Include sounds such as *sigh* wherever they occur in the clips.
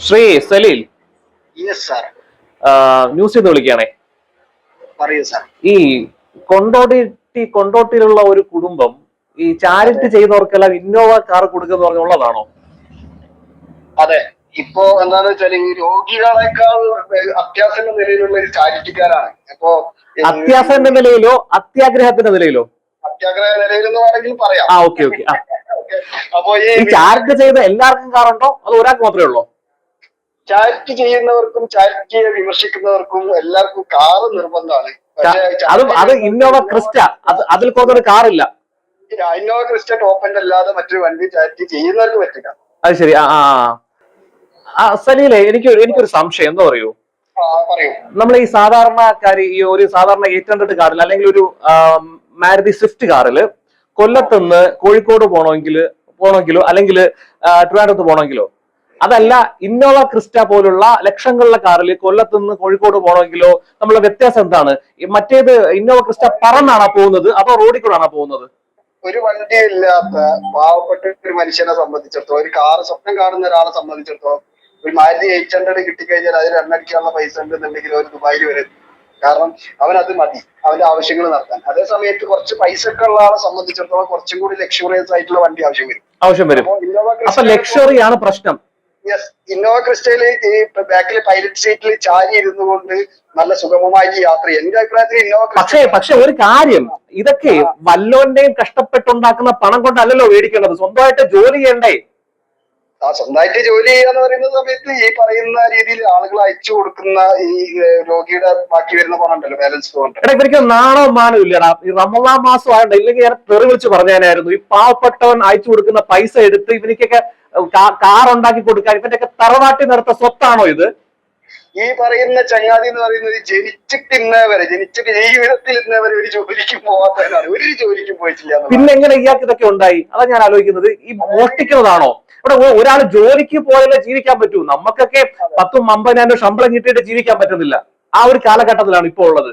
ശ്രീ സലീൽ. ന്യൂസിൽ നിന്ന് വിളിക്കുകയാണേ. പറയൂ സാർ ഈ കൊണ്ടോട്ടി കൊണ്ടോട്ടിയിലുള്ള ഒരു കുടുംബം ഈ ചാരിറ്റി ചെയ്യുന്നവർക്കെല്ലാം ഇന്നോവ കാർ കൊടുക്കുന്ന പറഞ്ഞുള്ളതാണോ അതെ. ഇപ്പോ എന്താന്ന് വെച്ചാൽ ഈ രോഗികളെക്കാൾ അത്യാസന്റെ നിലയിലുള്ള ഒരു ചാരിറ്റിക്കാരാണ്. അപ്പോ അത്യാസന്റെ നിലയിലോ അത്യാഗ്രഹത്തിന്റെ നിലയിലോ? അത്യാഗ്രഹ നിലയിൽ എന്ന് വേണമെങ്കിൽ പറയാം. ആ ഓക്കെ ഓക്കെ. *laughs* അപ്പോ ഈ ചാരിറ്റി ചെയ്ത എല്ലാവർക്കും കാറുണ്ടോ അത് ഒരാൾക്ക് മാത്രമേ ഉള്ളൂ? ചാരിറ്റി ചെയ്യുന്നവർക്കും ചാരിറ്റിയെ വിമർശിക്കുന്നവർക്കും എല്ലാവർക്കും കാറ് നിർബന്ധമാണ്. അത് അത് ഇന്നോവ ക്രിസ്റ്റ അത് അതിൽ കുറഞ്ഞൊരു കാറില്ല. ഇന്നോവ ക്രിസ്റ്റ ടോപ്പന്റെ അല്ലാതെ മറ്റൊരു വണ്ടി ചാരിറ്റി ചെയ്യുന്നവർക്ക് പറ്റില്ല. അത് ശരി ആ ആ സലീലെ എനിക്ക് എനിക്കൊരു സംശയം. എന്താ പറയൂ? നമ്മൾ ഈ സാധാരണക്കാര് ഈ ഒരു സാധാരണ എയ്റ്റ് ഹൺഡ്രഡ് കാറിൽ അല്ലെങ്കിൽ ഒരു മാരുതി സ്വിഫ്റ്റ് കാറിൽ കൊല്ലത്തുനിന്ന് കോഴിക്കോട് പോകണമെങ്കിൽ പോകണമെങ്കിലോ അല്ലെങ്കിൽ ട്രിവാൻഡ്രത്ത് പോകണമെങ്കിലോ അതല്ല ഇന്നോവ ക്രിസ്റ്റ പോലുള്ള ലക്ഷങ്ങളുടെ കാറിൽ കൊല്ലത്തുനിന്ന് കോഴിക്കോട് പോകണമെങ്കിലോ നമ്മളെ വ്യത്യാസം എന്താണ്? മറ്റേത് ഇന്നോവ ക്രിസ്റ്റ പറന്നാണോ പോകുന്നത്? അതോ റോഡിൽ കൂടാണോ പോകുന്നത്? ഒരു വണ്ടി ഇല്ലാത്ത പാവപ്പെട്ട ഒരു മനുഷ്യനെ സംബന്ധിച്ചിടത്തോളം ഒരു കാറ് സ്വപ്നം കാണുന്ന ഒരാളെ സംബന്ധിച്ചിടത്തോളം ഒരു മാരുതി എയ്റ്റ് ഹൺഡ്രഡ് കിട്ടിക്കഴിഞ്ഞാൽ അതിൽ രണ്ടടിക്കാനുള്ള പൈസ ഉണ്ടെന്നുണ്ടെങ്കിൽ ഒരു ദുബായിൽ വരെ. കാരണം അവൻ അത് മതി. അവന്റെ ആവശ്യങ്ങൾ നടത്താൻ. അതേ സമയത്ത് കുറച്ച് പൈസ ഒക്കെ ഉള്ള ആളെ സംബന്ധിച്ചിടത്തോളം കുറച്ചും കൂടി ലക്ഷറിയസ് ആയിട്ടുള്ള വണ്ടി ആവശ്യം വരും. ആവശ്യം വരും. അപ്പൊ ലക്ഷറി ആണ് പ്രശ്നം. യെസ് ഇന്നോവ ക്രിസ്റ്റയിൽ ഈ ബാക്കിൽ പൈലറ്റ് സീറ്റിൽ ചാരി ഇരുന്നു കൊണ്ട് നല്ല സുഗമമായി യാത്ര എന്റെ അഭിപ്രായത്തിൽ ഇന്നോവ പക്ഷേ പക്ഷെ ഒരു കാര്യം ഇതൊക്കെ വല്ലോന്റെയും കഷ്ടപ്പെട്ടുണ്ടാക്കുന്ന പണം കൊണ്ടല്ലല്ലോ മേടിക്കേണ്ടത്. സ്വന്തമായിട്ട് ജോലി ചെയ്യണ്ടേ? ആ സ്വന്തമായിട്ട് ജോലി ചെയ്യാന്ന് പറയുന്ന സമയത്ത് ഈ പറയുന്ന രീതിയിൽ ആളുകൾ അയച്ചു കൊടുക്കുന്ന ഈ രോഗിയുടെ ബാക്കി വരുന്ന പണമുണ്ടല്ലോ ബാലൻസ് പോകണ്ടല്ലോ ഇവർക്ക് നാണോ മാനോ ഇല്ലടാ. ഈ റമദാൻ മാസം ആയതുകൊണ്ട് ഇല്ലെങ്കിൽ ഞാൻ തെറി വിളിച്ച് പറഞ്ഞാനായിരുന്നു. ഈ പാവപ്പെട്ടവൻ അയച്ചു കൊടുക്കുന്ന പൈസ എടുത്ത് ഇവനിക്കൊക്കെ കാർ ഉണ്ടാക്കി കൊടുക്കാൻ ഇവന്റെ ഒക്കെ തറവാട്ടി നിർത്ത സ്വത്താണോ ഇത്? ഈ പറയുന്ന ചങ്ങാതി എന്ന് പറയുന്നത് ജനിച്ചിട്ട് ഇന്നവരെ ജനിച്ചിട്ട് ജീവിതത്തിൽ ഇന്നവരെ ഒരു ജോലിക്കും പോവാത്തവരാണ്. ഒരു ജോലിക്കും പോയിട്ടില്ല. പിന്നെ എങ്ങനെ ഇയാൾക്ക് ഇതൊക്കെ ഉണ്ടായി? അതാ ഞാൻ ആലോചിക്കുന്നത്. ഈ മോഷ്ടിക്കുന്നതാണോ? ഇവിടെ ഒരാൾ ജോലിക്ക് പോയാലേ ജീവിക്കാൻ പറ്റൂ. നമുക്കൊക്കെ പത്തും അമ്പതിനായിരം ശമ്പളം കിട്ടിയിട്ട് ജീവിക്കാൻ പറ്റുന്നില്ല. ആ ഒരു കാലഘട്ടത്തിലാണ് ഇപ്പോൾ ഉള്ളത്.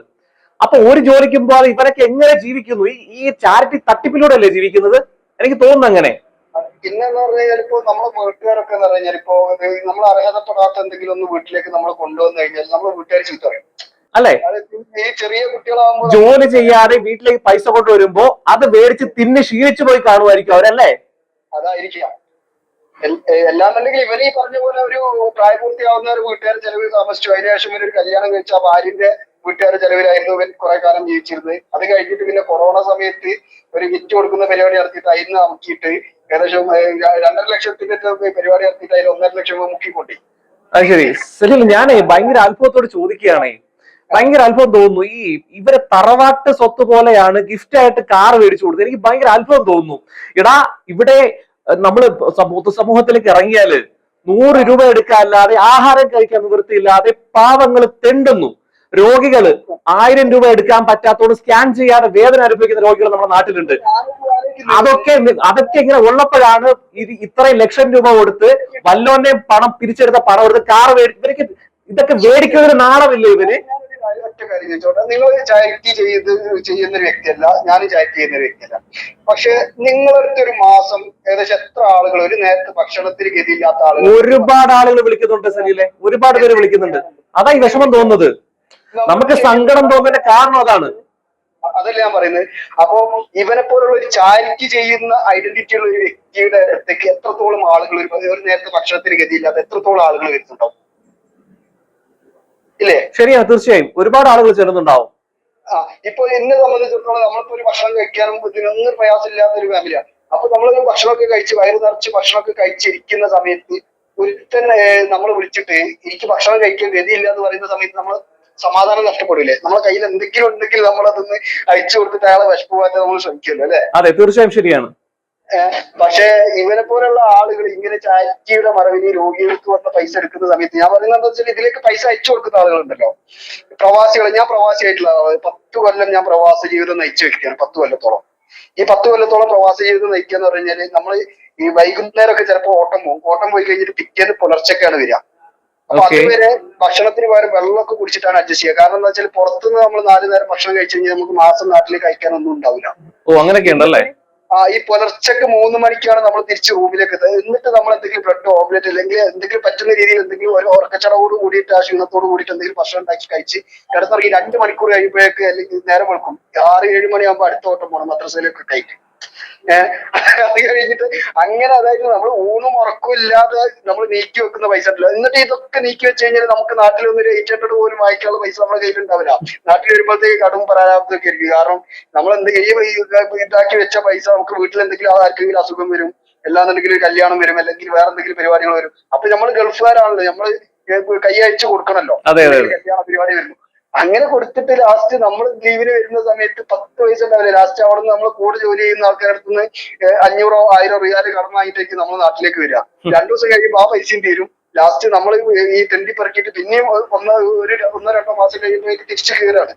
അപ്പൊ ഒരു ജോലിക്കും പോകാതെ ഇവരൊക്കെ എങ്ങനെ ജീവിക്കുന്നു? ഈ ചാരിറ്റി തട്ടിപ്പിലൂടെ അല്ലേ ജീവിക്കുന്നത്? എനിക്ക് തോന്നുന്നു അങ്ങനെ. പിന്നെ എന്ന് പറഞ്ഞു കഴിഞ്ഞാൽ ഇപ്പോ നമ്മളെ വീട്ടുകാരൊക്കെ എന്ന് പറഞ്ഞു കഴിഞ്ഞാൽ ഇപ്പോ നമ്മൾ അർഹതപ്പെടാത്ത എന്തെങ്കിലും ഒന്ന് വീട്ടിലേക്ക് നമ്മൾ കൊണ്ടുവന്നു കഴിഞ്ഞാൽ നമ്മൾ വീട്ടുകാർ ചീത്ത പറയും. അല്ലെ? ഈ ചെറിയ കുട്ടികളാകുമ്പോൾ ജോലി ചെയ്യാതെ വീട്ടിലേക്ക് പൈസ കൊണ്ടുവരുമ്പോ അത് മേടിച്ച് തിന്ന് ക്ഷീണിച്ചു പോയി കാണുമായിരിക്കും അവരല്ലേ? അതായിരിക്കാം. എല്ലാന്നുണ്ടെങ്കിൽ ഇവർ ഈ പറഞ്ഞ പോലെ ഒരു പ്രായപൂർത്തിയാവുന്ന ഒരു വീട്ടുകാരൻ ചെലവിൽ താമസിച്ചു. അതിനുശേഷം ഒരു കല്യാണം കഴിച്ച ആ ഭാര്യന്റെ വീട്ടുകാരുടെ ചെലവിലായിരുന്നു ഇവൻ കുറെ കാലം ജീവിച്ചിരുന്നത്. അത് കഴിഞ്ഞിട്ട് പിന്നെ കൊറോണ സമയത്ത് ഒരു വിറ്റ് കൊടുക്കുന്ന പരിപാടി നടത്തിയിട്ട് അതിന് അമുക്കിയിട്ട് ഏകദേശം രണ്ടര ലക്ഷത്തിന്റെ പരിപാടി നടത്തിയിട്ട് അതിൽ ഒന്നര ലക്ഷം മുക്കിക്കൊണ്ടി. അത് ശരി. ശരി ഞാനേ ഭയങ്കര അത്ഭുതത്തോട് ചോദിക്കുകയാണേ. ഭയങ്കര അത്ഭുതം തോന്നുന്നു. ഈ ഇവരെ തറവാട്ട് സ്വത്ത് പോലെയാണ് ഗിഫ്റ്റ് ആയിട്ട് കാർ മേടിച്ചു കൊടുത്തത്. എനിക്ക് ഭയങ്കര അത്ഭുതം തോന്നുന്നു. എടാ ഇവിടെ നമ്മൾ പൊതുസമൂഹത്തിലേക്ക് ഇറങ്ങിയാൽ നൂറ് രൂപ എടുക്കാല്ലാതെ ആഹാരം കഴിക്കാൻ നിവൃത്തിയില്ലാതെ പാവങ്ങൾ തെണ്ടുന്നു. രോഗികൾ ആയിരം രൂപ എടുക്കാൻ പറ്റാത്തോട് സ്കാൻ ചെയ്യാതെ വേദന അനുഭവിക്കുന്ന രോഗികൾ നമ്മുടെ നാട്ടിലുണ്ട്. അതൊക്കെ അതൊക്കെ ഇങ്ങനെ ഉള്ളപ്പോഴാണ് ഇത് ഇത്രയും ലക്ഷം രൂപ കൊടുത്ത് വല്ലോന്റെ പണം പിരിച്ചെടുത്ത പണം കൊടുത്ത് കാർ ഇവർക്ക് ഇതൊക്കെ മേടിക്കുന്നതിന് നാണമില്ല ഇവർ? ഒറ്റ കാര്യം ചോദിച്ചോട്ടെ നിങ്ങൾ ചാരിറ്റി ചെയ്ത് ചെയ്യുന്ന ഒരു വ്യക്തിയല്ല ഞാൻ ചാരിറ്റി ചെയ്യുന്ന വ്യക്തിയല്ല. പക്ഷെ നിങ്ങളടുത്ത് ഒരു മാസം ഏകദേശം എത്ര ആളുകൾ ഒരു നേരത്തെ ഭക്ഷണത്തിന് ഗതിയില്ലാത്ത ആളുകൾ ഒരുപാട് ആളുകൾ വിളിക്കുന്നുണ്ട് സനിയിലെ ഒരുപാട് പേര് വിളിക്കുന്നുണ്ട്. അതാ ഈ വിഷമം തോന്നുന്നത്. നമുക്ക് സങ്കടം തോന്നുന്ന കാരണം അതാണ്. അതല്ല ഞാൻ പറയുന്നത്. അപ്പൊ ഇവനെ പോലുള്ള ഒരു ചാരിറ്റി ചെയ്യുന്ന ഐഡന്റിറ്റി ഉള്ള ഒരു വ്യക്തിയുടെ അടുത്തേക്ക് എത്രത്തോളം ആളുകൾ ഒരു നേരത്തെ ഭക്ഷണത്തിന് ഗതിയില്ലാതെ എത്രത്തോളം ആളുകൾ വരുന്നുണ്ടാവും? ഇല്ലേ? ശരിയാ തീർച്ചയായും. ഒരുപാട് ആളുകൾ ചേരുന്നുണ്ടാവും ആ ഇപ്പൊ എന്നെ സംബന്ധിച്ചിടത്തോളം നമ്മളിപ്പോ ഒരു ഭക്ഷണം കഴിക്കാനും ഇതിനൊന്നും പ്രയാസമില്ലാത്ത ഒരു ഫാമിലിയാണ് അപ്പൊ നമ്മളൊരു ഭക്ഷണമൊക്കെ കഴിച്ച് വയറ് നിറച്ച് ഭക്ഷണമൊക്കെ കഴിച്ചിരിക്കുന്ന സമയത്ത് ഒരുത്തൻ നമ്മൾ വിളിച്ചിട്ട് എനിക്ക് ഭക്ഷണം കഴിക്കാൻ ഗതിയില്ല എന്ന് പറയുന്ന സമയത്ത് നമ്മൾ സമാധാനം നഷ്ടപ്പെടില്ലേ? നമ്മളെ കയ്യിൽ എന്തെങ്കിലും ഉണ്ടെങ്കിൽ നമ്മൾ അതൊന്ന് അയച്ചു കൊടുത്തിട്ട് അയാളെ വിശപ്പ് പോകാൻ നമ്മൾ ശ്രമിക്കുമല്ലോ അല്ലെ? അതെ തീർച്ചയായും ശരിയാണ്. പക്ഷേ ഇവനെ പോലുള്ള ആളുകൾ ഇങ്ങനെ ചാരിറ്റിയുടെ മറവിൽ രോഗികൾക്ക് വന്ന പൈസ എടുക്കുന്ന സമയത്ത് ഞാൻ പറയുന്നത് എന്താ വെച്ചാൽ ഇതിലേക്ക് പൈസ അയച്ചു കൊടുക്കുന്ന ആളുകളുണ്ടല്ലോ. പ്രവാസികൾ ഞാൻ പ്രവാസിയായിട്ടുള്ള ആളാണ്. പത്ത് കൊല്ലം ഞാൻ പ്രവാസ ജീവിതം നയിച്ചു വെക്കുകയാണ് പത്ത് കൊല്ലത്തോളം. ഈ പത്ത് കൊല്ലത്തോളം പ്രവാസ ജീവിതം നയിക്കുക എന്ന് പറഞ്ഞു കഴിഞ്ഞാൽ നമ്മൾ ഈ വൈകുന്നേരമൊക്കെ ചിലപ്പോൾ ഓട്ടം പോകും. ഓട്ടം പോയി കഴിഞ്ഞിട്ട് പിറ്റേന്ന് പുലർച്ചക്കാണ് വരിക. അപ്പൊ. അതുവരെ ഭക്ഷണത്തിന് പകരം വെള്ളമൊക്കെ കുടിച്ചിട്ടാണ് അഡ്ജസ്റ്റ് ചെയ്യുക. കാരണം എന്താ വെച്ചാൽ പുറത്തുനിന്ന് നമ്മൾ നാല് നേരം ഭക്ഷണം കഴിച്ചു കഴിഞ്ഞാൽ നമുക്ക് മാസം നാട്ടിൽ കഴിക്കാനൊന്നും ഉണ്ടാവില്ല. ഓ അങ്ങനെയൊക്കെ ഉണ്ടല്ലേ? ആ ഈ പുലർച്ചക്ക് മൂന്ന് മണിക്കാണ് നമ്മൾ തിരിച്ച് റൂമിലേക്ക് എത്തുന്നത് എന്നിട്ട് നമ്മൾ എന്തെങ്കിലും ബ്ലഡ് ഓംലെറ്റ് അല്ലെങ്കിൽ എന്തെങ്കിലും പറ്റുന്ന രീതിയിൽ എന്തെങ്കിലും ഒരു ഉറക്കച്ചടവോട് കൂടിയിട്ട് ആ ക്ഷീണത്തോട് കൂടിയിട്ട് എന്തെങ്കിലും ഭക്ഷണം ഉണ്ടാക്കി കഴിച്ച് കിടന്നിറങ്ങി രണ്ട് മണിക്കൂർ കഴിയുമ്പോഴേക്ക് അല്ലെങ്കിൽ നേരം വെളുക്കും. ആറ് ഏഴ് മണിയാകുമ്പോൾ അടുത്ത ഓട്ടം പോകണം മദ്രസയിലേക്ക് കഴിക്കും അത് കഴിഞ്ഞിട്ട് അങ്ങനെ അതായത് നമ്മൾ ഊണും ഉറക്കും ഇല്ലാതെ നമ്മൾ നീക്കി വെക്കുന്ന പൈസ ഉണ്ടല്ലോ. എന്നിട്ട് ഇതൊക്കെ നീക്കി വെച്ച് കഴിഞ്ഞാൽ നമുക്ക് നാട്ടിൽ ഒന്ന് ഒരു എയ്റ്റ് ഹൺഡ്രഡ് പോലും വായിക്കാനുള്ള പൈസ നമ്മുടെ കയ്യിൽ ഉണ്ടാവില്ല നാട്ടിൽ വരുമ്പോഴത്തേക്ക് കടും പരാമത്തൊക്കെ ആയിരിക്കും. കാരണം നമ്മൾ എന്തെങ്കിലും ഈ ഇതാക്കി വെച്ച പൈസ നമുക്ക് വീട്ടിൽ എന്തെങ്കിലും ആർക്കെങ്കിലും അസുഖം വരും അല്ലാന്നുണ്ടെങ്കിൽ ഒരു കല്യാണം വരും അല്ലെങ്കിൽ വേറെ എന്തെങ്കിലും പരിപാടികൾ വരും. അപ്പൊ നമ്മൾ ഗൾഫുകാരാണല്ലോ. നമ്മൾ കൈ അയച്ചു കൊടുക്കണല്ലോ. കല്യാണ പരിപാടി വരുന്നു അങ്ങനെ കൊടുത്തിട്ട് ലാസ്റ്റ് നമ്മൾ ലീവിന് വരുന്ന സമയത്ത് പത്ത് പൈസ ഉണ്ടാവില്ല ലാസ്റ്റ് അവിടെ നിന്ന് നമ്മൾ കൂടെ ജോലി ചെയ്യുന്ന ആൾക്കാരുടെ നിന്ന് അഞ്ഞൂറോ ആയിരോ റിയാൽ കടം വാങ്ങിയിട്ടേക്ക് നമ്മൾ നാട്ടിലേക്ക് വരിക. രണ്ടു ദിവസം കഴിയുമ്പോൾ ആ പൈസയും തീരും. ലാസ്റ്റ് നമ്മൾ ഈ തെണ്ടി പെറുക്കിയിട്ട് പിന്നെയും ഒന്ന് ഒരു ഒന്നോ രണ്ടോ മാസം കഴിയുമ്പോഴേക്ക് തിരിച്ചു കയറാണ്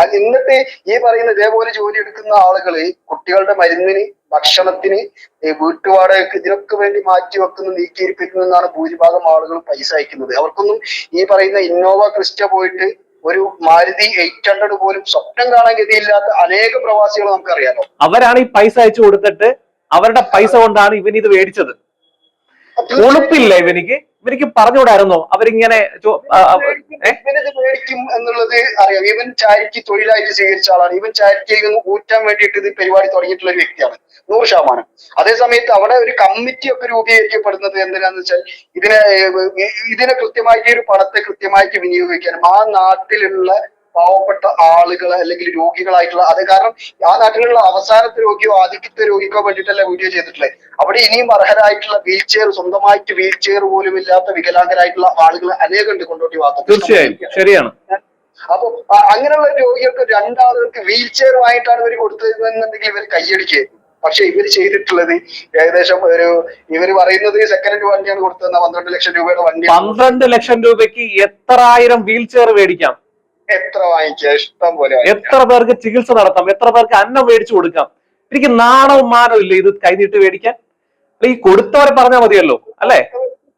അത് എന്നിട്ട് ഈ പറയുന്ന ഇതേപോലെ ജോലി എടുക്കുന്ന ആളുകൾ കുട്ടികളുടെ മരുന്നിന് ഭക്ഷണത്തിന് ഈ വീട്ടുവാടകയ്ക്ക് ഇതിനൊക്കെ വേണ്ടി മാറ്റി വെക്കുന്ന നീക്കിയിരിപ്പിക്കുന്നതാണ് ഭൂരിഭാഗം ആളുകളും പൈസ അയക്കുന്നത്. അവർക്കൊന്നും ഈ പറയുന്ന ഇന്നോവ ക്രിസ്റ്റ പോയിട്ട് ഒരു മാരുതി എയ്റ്റ് ഹൺഡ്രഡ് പോലും സ്വപ്നം കാണാൻ ഗതിയില്ലാത്ത അനേക പ്രവാസികൾ നമുക്കറിയാലോ അവരാണ് ഈ പൈസ അയച്ചു കൊടുത്തിട്ട് അവരുടെ പൈസ കൊണ്ടാണ് ഇവൻ ഇത് മേടിച്ചത്. ഉളുപ്പില്ല ഇവനിക്ക്. ഇവനിക്ക് പറഞ്ഞുകൂടായിരുന്നോ? അവരിങ്ങനെ? മേടിക്കും എന്നുള്ളത് അറിയാം. ഇവൻ ചാരിറ്റി തൊഴിലായിട്ട് സ്വീകരിച്ച ആളാണ്. ഇവൻ ചാരിറ്റിയിൽ നിന്ന് ഊറ്റാൻ വേണ്ടിയിട്ട് ഇത് പരിപാടി തുടങ്ങിയിട്ടുള്ള ഒരു വ്യക്തിയാണ്. നൂറ് ശതമാനം. അതേസമയത്ത് അവിടെ ഒരു കമ്മിറ്റി ഒക്കെ രൂപീകരിക്കപ്പെടുന്നത് എന്തിനാന്ന് വെച്ചാൽ ഇതിനെ ഇതിനെ കൃത്യമായിട്ട് ഒരു പണത്തെ കൃത്യമായിട്ട് വിനിയോഗിക്കാനും ആ നാട്ടിലുള്ള പാവപ്പെട്ട ആളുകളെ അല്ലെങ്കിൽ രോഗികളായിട്ടുള്ള അത് കാരണം ആ നാട്ടിലുള്ള അവസാനത്തെ രോഗിയോ ആദ്യത്തെ രോഗിക്കോ വേണ്ടിയിട്ടല്ല വീഡിയോ ചെയ്തിട്ടുള്ളത്. അവിടെ ഇനിയും അർഹരായിട്ടുള്ള വീൽ ചെയർ സ്വന്തമായിട്ട് വീൽ ചെയർ പോലും ഇല്ലാത്ത വികലാംഗരായിട്ടുള്ള ആളുകൾ അനേകം ഉണ്ട് കൊണ്ടോട്ടി വാർത്ത തീർച്ചയായും. ശരിയാണ്. അപ്പൊ അങ്ങനെയുള്ള രോഗികൾക്ക് രണ്ടാളുകൾക്ക് വീൽ ചെയർ വാങ്ങിയിട്ടാണ് ഇവർ കൊടുത്തതെന്നുണ്ടെങ്കിൽ ഇവർ കൈയടിക്കായിരുന്നു പക്ഷെ ഇവർ ചെയ്തിട്ടുള്ളത് ഏകദേശം ഒരു ഇവർ പറയുന്നത് സെക്കൻഡ് വണ്ടിയാണ് കൊടുത്തത് പന്ത്രണ്ട് ലക്ഷം രൂപയുടെ വണ്ടി പന്ത്രണ്ട് ലക്ഷം രൂപയ്ക്ക് എത്ര ആയിരം വീൽ ചെയർ മേടിക്കാം? എത്ര വാങ്ങിക്കാം ഇഷ്ടം പോലെ. എത്ര പേർക്ക് ചികിത്സ നടത്താം? എത്ര പേർക്ക് അന്നം മേടിച്ചു കൊടുക്കാം? എനിക്ക് നാണവും മാനവും ഇല്ല ഇത് കൈനീട്ട് മേടിക്കാൻ. അല്ല ഈ കൊടുത്തവരെ പറഞ്ഞാൽ മതിയല്ലോ അല്ലെ?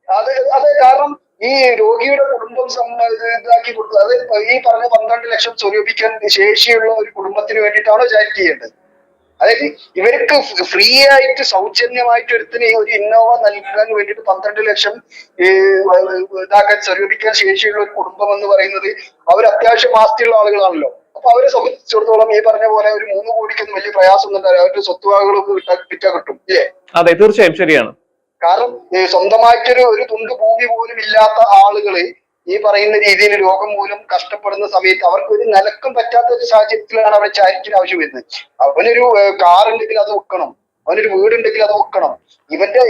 അത് അത് കാരണം ഈ രോഗിയുടെ കുടുംബം ഇതാക്കി കൊടുത്തത്. അത് ഈ പറഞ്ഞ പന്ത്രണ്ട് ലക്ഷം സ്വരൂപിക്കാൻ ശേഷിയുള്ള ഒരു കുടുംബത്തിന് വേണ്ടിയിട്ടാണോ ചാരിറ്റി ചെയ്യേണ്ടത്? അതായത് ഇവർക്ക് ഫ്രീ ആയിട്ട് സൗജന്യമായിട്ട് ഒരുത്തിന് ഒരു ഇന്നോവ നൽകാൻ വേണ്ടിട്ട് പന്ത്രണ്ട് ലക്ഷം ഇതാക്കാൻ സ്വരൂപിക്കാൻ ശേഷിയുള്ള ഒരു കുടുംബം എന്ന് പറയുന്നത് അവർ അത്യാവശ്യം ആസ്തിയുള്ള ആളുകളാണല്ലോ. അപ്പൊ അവരെ സംബന്ധിച്ചിടത്തോളം ഈ പറഞ്ഞ പോലെ ഒരു മൂന്ന് കോടിക്കൊന്നും വലിയ പ്രയാസം ഉണ്ടാവില്ല. അവരുടെ സ്വത്തുവകകളൊക്കെ വിറ്റാ വിറ്റാ കിട്ടും ഇല്ലേ? അതെ തീർച്ചയായും ശരിയാണ്. കാരണം സ്വന്തമായിട്ടൊരു ഒരു തുണ്ട് ഭൂമി പോലും ഇല്ലാത്ത ആളുകൾ ഈ പറയുന്ന രീതിയിൽ രോഗം മൂലം കഷ്ടപ്പെടുന്ന സമയത്ത് അവർക്ക് ഒരു നിലക്കും പറ്റാത്ത ഒരു സാഹചര്യത്തിലാണ് അവിടെ ചാരിറ്റിന് ആവശ്യം വരുന്നത്. അവനൊരു കാർ ഉണ്ടെങ്കിൽ അത് വെക്കണം. അവനൊരു വീടുണ്ടെങ്കിൽ അത് വെക്കണം. ഇവന്റെ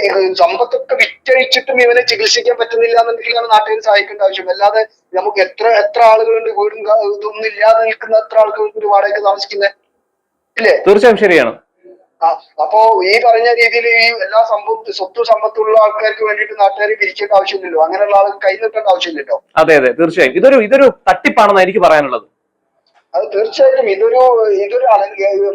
സമ്പത്തൊക്കെ വിറ്റഴിച്ചിട്ടും ഇവനെ ചികിത്സിക്കാൻ പറ്റുന്നില്ല എന്നുണ്ടെങ്കിലാണ് നാട്ടിൽ സഹായിക്കേണ്ട ആവശ്യം. അല്ലാതെ നമുക്ക് എത്ര എത്ര ആളുകളുണ്ട് വീടും ഇതൊന്നും ഇല്ലാതെ നിൽക്കുന്ന എത്ര ആളുകളുണ്ട് വാടകയ്ക്ക് താമസിക്കുന്നത്? ഇല്ലേ? തീർച്ചയായും ശരിയാണ്. അപ്പോ ഈ പറഞ്ഞ രീതിയിൽ ഈ എല്ലാ സമ്പത്ത് സ്വത്ത് സമ്പത്തുള്ള ആൾക്കാർക്ക് വേണ്ടിയിട്ട് നാട്ടുകാർ പിരിക്കേണ്ട ആവശ്യമില്ലല്ലോ. അങ്ങനെയുള്ള ആൾക്ക് കൈ നീട്ടേണ്ട ആവശ്യമില്ലല്ലോ. അതെ അതെ. തീർച്ചയായും. ഇതൊരു ഇതൊരു തട്ടിപ്പാണെന്ന് എനിക്ക് പറയാനുള്ളത്. അത് തീർച്ചയായിട്ടും ഇതൊരു ഇതൊരു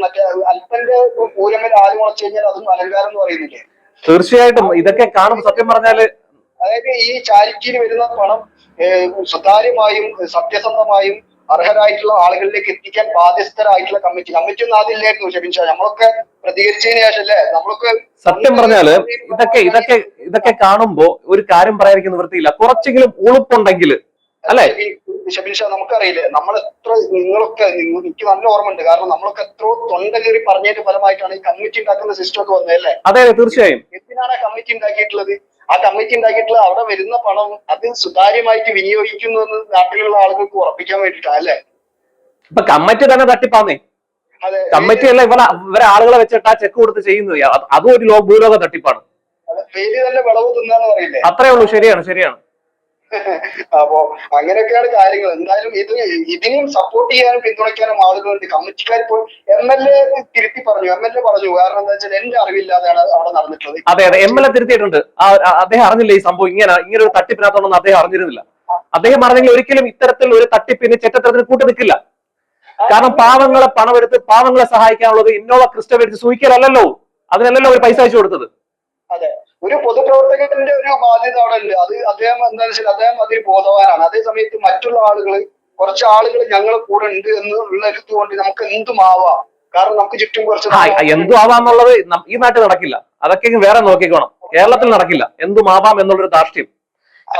മറ്റേ അല്പന്റെ പൂരമ്മൽ ആൽ മുളച്ചു കഴിഞ്ഞാൽ അതും അലങ്കാരം എന്ന് പറയുന്നില്ലേ? തീർച്ചയായിട്ടും. ഇതൊക്കെ കാണുമ്പോൾ സത്യം പറഞ്ഞാൽ അതായത് ഈ ചാരിറ്റിയിൽ വരുന്ന പണം സുതാര്യമായും സത്യസന്ധമായും അർഹരായിട്ടുള്ള ആളുകളിലേക്ക് എത്തിക്കാൻ ബാധ്യസ്ഥരായിട്ടുള്ള കമ്മിറ്റി. കമ്മിറ്റി ഒന്നും ആദ്യമില്ലായിരുന്നു ക്ഷമിച്ച നമ്മളൊക്കെ പ്രതികരിച്ചതിന് ശേഷം അല്ലേ? നമ്മളൊക്കെ സത്യം പറഞ്ഞാൽ ഇതൊക്കെ ഇതൊക്കെ ഇതൊക്കെ കാണുമ്പോ ഒരു കാര്യം പറയാതിരിക്കുന്ന വൃത്തിയില്ല. കുറച്ചെങ്കിലും ഉളുപ്പുണ്ടെങ്കിൽ അല്ലേ? ഷെബിൻ- ഷെബിൻ നമുക്കറിയില്ലേ നമ്മൾ എത്ര നിങ്ങളൊക്കെ എനിക്ക് നല്ല ഓർമ്മയുണ്ട്. കാരണം നമ്മളൊക്കെ എത്ര തൊണ്ട കയറി പറഞ്ഞതിന്റെ ഫലമായിട്ടാണ് ഈ കമ്മിറ്റി ഉണ്ടാക്കുന്ന സിസ്റ്റം ഒക്കെ വന്നത് അല്ലേ? അതെ അതെ തീർച്ചയായും. എന്തിനാണ് ആ കമ്മിറ്റി ഉണ്ടാക്കിയിട്ടുള്ളത്? ആ കമ്മിറ്റി ഉണ്ടാക്കിയിട്ടുള്ള അവിടെ വരുന്ന പണം അത് സുതാര്യമായിട്ട് വിനിയോഗിക്കുന്നു എന്ന് നാട്ടിലുള്ള ആളുകൾക്ക് ഉറപ്പിക്കാൻ വേണ്ടിയിട്ടാണ് അല്ലേ? ഇപ്പൊ കമ്മിറ്റി തന്നെ തട്ടിപ്പാന്നേ. കമ്മിറ്റി അല്ല ഇവരെ ഇവരെ ആളുകളെ വെച്ചിട്ട് ആ ചെക്ക് കൊടുത്ത് ചെയ്യുന്നത്. അതും ഒരു ഭൂലോക തട്ടിപ്പാണ്. അതെ, പേര് തന്നെ വിളവ് തിന്നാന്ന് പറയില്ലേ? അത്രേ ഉള്ളൂ. ശരിയാണ് ശരിയാണ്. *laughs* അപ്പോ അങ്ങനെയൊക്കെയാണ് കാര്യങ്ങൾ. എന്തായാലും ഇത് ഇതിനും സപ്പോർട്ട് ചെയ്യാനും പിന്തുണയ്ക്കാനും ആളുകളുണ്ട്. കമ്മിറ്റിക്കാർ ഇപ്പോൾ എം എൽ എ തിരുത്തി പറഞ്ഞു. എം എൽ എ പറഞ്ഞു. കാരണം എന്താ വെച്ചാൽ എന്റെ അറിവില്ലാതെയാണ് അവിടെ നടന്നിട്ടുള്ളത്. അതെ അതെ. എം എൽ എ തിരുത്തിയിട്ടുണ്ട്. അദ്ദേഹം അറിഞ്ഞില്ല ഈ സംഭവം? ഇങ്ങനെ ഇങ്ങനെ ഒരു തട്ടിപ്പിനകത്തുണ്ടെന്ന് അദ്ദേഹം അറിഞ്ഞിരുന്നില്ല. അദ്ദേഹം അറിഞ്ഞെങ്കിൽ ഒരിക്കലും ഇത്തരത്തിൽ ഒരു തട്ടിപ്പിന് ചെറ്റത്തരത്തിന് കൂട്ടി നിൽക്കില്ല. കാരണം പാവങ്ങളെ പണമെടുത്ത് പാവങ്ങളെ സഹായിക്കാനുള്ളത് ഇന്നോവ ക്രിസ്റ്റ മേടിച്ച് സൂഹിക്കലല്ലോ അതിനല്ലല്ലോ ഒരു പൈസ അയച്ചു കൊടുത്തത്. അതെ. ഒരു പൊതുപ്രവർത്തകന്റെ ഒരു ബാധ്യത അവിടെ ഉണ്ട്. അത് അദ്ദേഹം എന്താ വെച്ചാൽ അദ്ദേഹം അതിൽ ബോധവാനാണ്. അതേ സമയത്ത് മറ്റുള്ള ആളുകൾ കുറച്ച് ആളുകൾ ഞങ്ങളെ കൂടെ ഉണ്ട് എന്നുള്ള ഉള്ളതുകൊണ്ട് നമുക്ക് എന്തും ആവാം. കാരണം നമുക്ക് ചുറ്റും കുറച്ച് എന്തും ആവാന്നുള്ളത് ഈ നാട്ടിൽ നടക്കില്ല. അതൊക്കെ വേറെ നോക്കിക്കോണം. കേരളത്തിൽ നടക്കില്ല. എന്തും ആവാം എന്നുള്ളൊരു ധാർഷ്ട്യം.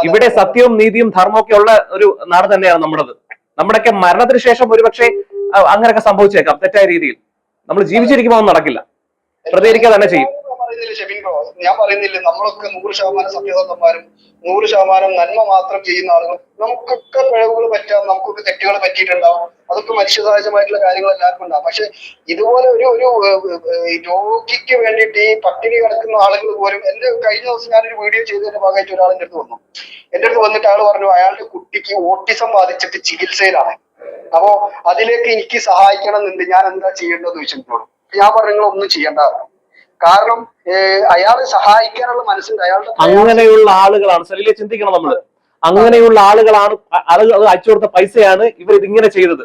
ഇവിടെ സത്യവും നീതിയും ധർമ്മവും ഒക്കെ ഉള്ള ഒരു നാട് തന്നെയാണ് നമ്മുടേത്. നമ്മുടെയൊക്കെ മരണത്തിന് ശേഷം ഒരുപക്ഷെ അങ്ങനെയൊക്കെ സംഭവിച്ചേക്കാം തെറ്റായ രീതിയിൽ. നമ്മൾ ജീവിച്ചിരിക്കുമ്പോൾ ഒന്നും നടക്കില്ല. പ്രതികരിക്കുക തന്നെ ചെയ്യും. ഞാൻ പറയുന്നില്ല നമ്മളൊക്കെ നൂറ് ശതമാനം സത്യസന്ധന്മാരും നൂറ് ശതമാനം നന്മ മാത്രം ചെയ്യുന്ന ആളുകൾ നമുക്കൊക്കെ പിഴവുകൾ പറ്റാം നമുക്കൊക്കെ തെറ്റുകൾ പറ്റിയിട്ടുണ്ടാവും. അതൊക്കെ മനുഷ്യസഹജമായിട്ടുള്ള കാര്യങ്ങൾ എല്ലാവർക്കും ഉണ്ടാവും. പക്ഷെ ഇതുപോലെ ഒരു ഒരു രോഗിക്ക് വേണ്ടിയിട്ട് ഈ പട്ടിണി കിടക്കുന്ന ആളുകൾ പോലും എന്റെ കഴിഞ്ഞ ദിവസം ഞാനൊരു വീഡിയോ ചെയ്തതിന്റെ ഭാഗമായിട്ട് ഒരാളെന്റെ അടുത്ത് വന്നു. എന്റെ അടുത്ത് വന്നിട്ട് ആൾ പറഞ്ഞു അയാളുടെ കുട്ടിക്ക് ഓട്ടിസം ബാധിച്ചിട്ട് ചികിത്സയിലാണ്. അപ്പോ അതിലേക്ക് എനിക്ക് സഹായിക്കണം എന്നുണ്ട് ഞാൻ എന്താ ചെയ്യേണ്ടത് ചോദിച്ചിട്ടുള്ളൂ ഞാൻ പറഞ്ഞു ഒന്നും ചെയ്യേണ്ട. കാരണം അയാളെ സഹായിക്കാനുള്ള മനസ്സുണ്ട് അയാളുടെ അങ്ങനെയുള്ള ആളുകളാണ്. സലീലെ ചിന്തിക്കണം നമ്മൾ. അങ്ങനെയുള്ള ആളുകളാണ്. ആളുകൾ അയച്ചു കൊടുത്ത പൈസയാണ് ഇവർ ഇതിങ്ങനെ ചെയ്തത്.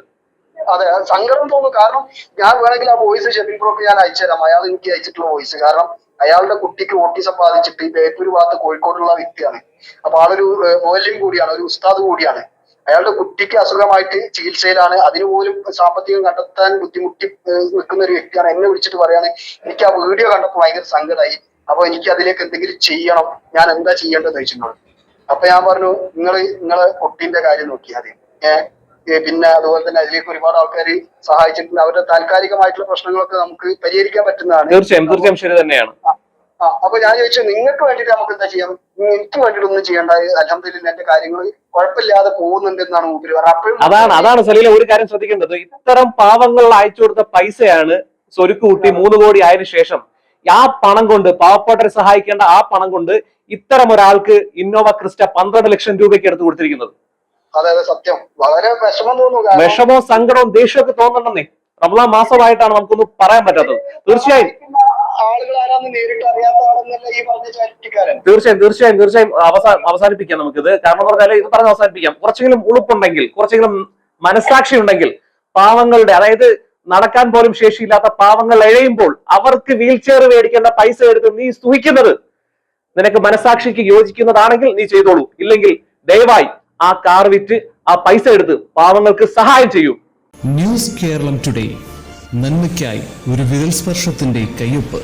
അതെ സങ്കടം തോന്നും. കാരണം ഞാൻ വേണമെങ്കിൽ ആ വോയിസ് ഷെബിൻ ബ്രോക്ക് ഞാൻ അയച്ചുതരാം. അയാൾ എനിക്ക് അയച്ചിട്ടുള്ള വോയിസ്. കാരണം അയാളുടെ കുട്ടിക്ക് ഓട്ടിസം ബാധിച്ചിട്ട് ഈ ബേപ്പൂർ ഭാഗത്ത് കോഴിക്കോടുള്ള വ്യക്തിയാണ്. അപ്പൊ ആളൊരു മോല്യം കൂടിയാണ് ഒരു ഉസ്താദ് കൂടിയാണ്. അയാളുടെ കുട്ടിക്ക് അസുഖമായിട്ട് ചികിത്സയിലാണ്. അതിന് പോലും സാമ്പത്തികം കണ്ടെത്താൻ ബുദ്ധിമുട്ടി നിൽക്കുന്ന ഒരു വ്യക്തിയാണ്. എന്നെ വിളിച്ചിട്ട് പറയാണ് എനിക്ക് ആ വീഡിയോ കണ്ടപ്പോൾ ഭയങ്കര സങ്കടമായി. അപ്പൊ എനിക്ക് അതിലേക്ക് എന്തെങ്കിലും ചെയ്യണം. ഞാൻ എന്താ ചെയ്യേണ്ടത് ചോദിച്ചിട്ടുണ്ട്. അപ്പൊ ഞാൻ പറഞ്ഞു നിങ്ങൾ നിങ്ങളെ കുട്ടീന്റെ കാര്യം നോക്കിയാൽ മതി ഏഹ് പിന്നെ അതുപോലെ തന്നെ അതിലേക്ക് ഒരുപാട് ആൾക്കാർ സഹായിച്ചിട്ടുണ്ട്. അവരുടെ താൽക്കാലികമായിട്ടുള്ള പ്രശ്നങ്ങളൊക്കെ നമുക്ക് പരിഹരിക്കാൻ പറ്റുന്നതാണ്. തീർച്ചയായും തീർച്ചയായും. ശരി തന്നെയാണ്. ആ അപ്പൊ ഞാൻ ചോദിച്ചു നിങ്ങൾക്ക് വേണ്ടിയിട്ട് നമുക്ക് എന്താ ചെയ്യാം എനിക്ക് വേണ്ടിയിട്ട് ഒന്നും ചെയ്യേണ്ട. അലഹമില്ല എന്റെ കാര്യങ്ങൾ കുഴപ്പമില്ലാതെ പോകുന്നുണ്ട് എന്നാണ് മൂപ്പര് പറഞ്ഞത് അതാണ് അതാണ് സലീല ഒരു കാര്യം ശ്രദ്ധിക്കേണ്ടത്. ഇത്തരം പാവങ്ങളിൽ അയച്ചു കൊടുത്ത പൈസയാണ് സ്വരുക്ക് കൂട്ടി മൂന്ന് കോടി ആയതിനു ശേഷം. ആ പണം കൊണ്ട് പാവപ്പെട്ടവരെ സഹായിക്കേണ്ട ആ പണം കൊണ്ട് ഇത്തരം ഒരാൾക്ക് ഇന്നോവ ക്രിസ്റ്റ പന്ത്രണ്ട് ലക്ഷം രൂപയ്ക്ക് എടുത്തു കൊടുത്തിരിക്കുന്നത്. അതെ അതെ സത്യം. വളരെ വിഷമം തോന്നുന്നു. വിഷമവും സങ്കടവും ദേഷ്യമൊക്കെ തോന്നണമെന്നേ റമദാൻ മാസമായിട്ടാണ് നമുക്കൊന്നും പറയാൻ പറ്റാത്തത്. തീർച്ചയായും. ആളുകൾ ആരാന്ന് നേരിട്ട് അറിയാത്ത ആളെന്നല്ല ഈ പറഞ്ഞ ചാരിറ്റിക്കാരൻ. തീർച്ചയായും തീർച്ചയായും തീർച്ചയായും അവസാന അവസാനിപ്പിക്കാം നമുക്കിത്. കാരണം പറഞ്ഞാൽ ഇത് പറഞ്ഞ് അവസാനിപ്പിക്കാം. കുറച്ചെങ്കിലും ഉളുപ്പുണ്ടെങ്കിൽ കുറച്ചെങ്കിലും മനസാക്ഷി ഉണ്ടെങ്കിൽ പാവങ്ങളുടെ അതായത് നടക്കാൻ പോലും ശേഷിയില്ലാത്ത പാവങ്ങൾ എഴയുമ്പോൾ അവർക്ക് വീൽ ചെയർ മേടിക്കേണ്ട പൈസ എടുത്ത് നീ സ്തുഹിക്കുന്നത് നിനക്ക് മനസാക്ഷിക്ക് യോജിക്കുന്നതാണെങ്കിൽ നീ ചെയ്തോളൂ. ഇല്ലെങ്കിൽ ദയവായി ആ കാർ വിറ്റ് ആ പൈസ എടുത്ത് പാവങ്ങൾക്ക് സഹായം ചെയ്യൂ. News Keralam today. നന്മയ്ക്കായി ഒരു വിരൽ സ്പർശത്തിന്റെ കയ്യൊപ്പ്.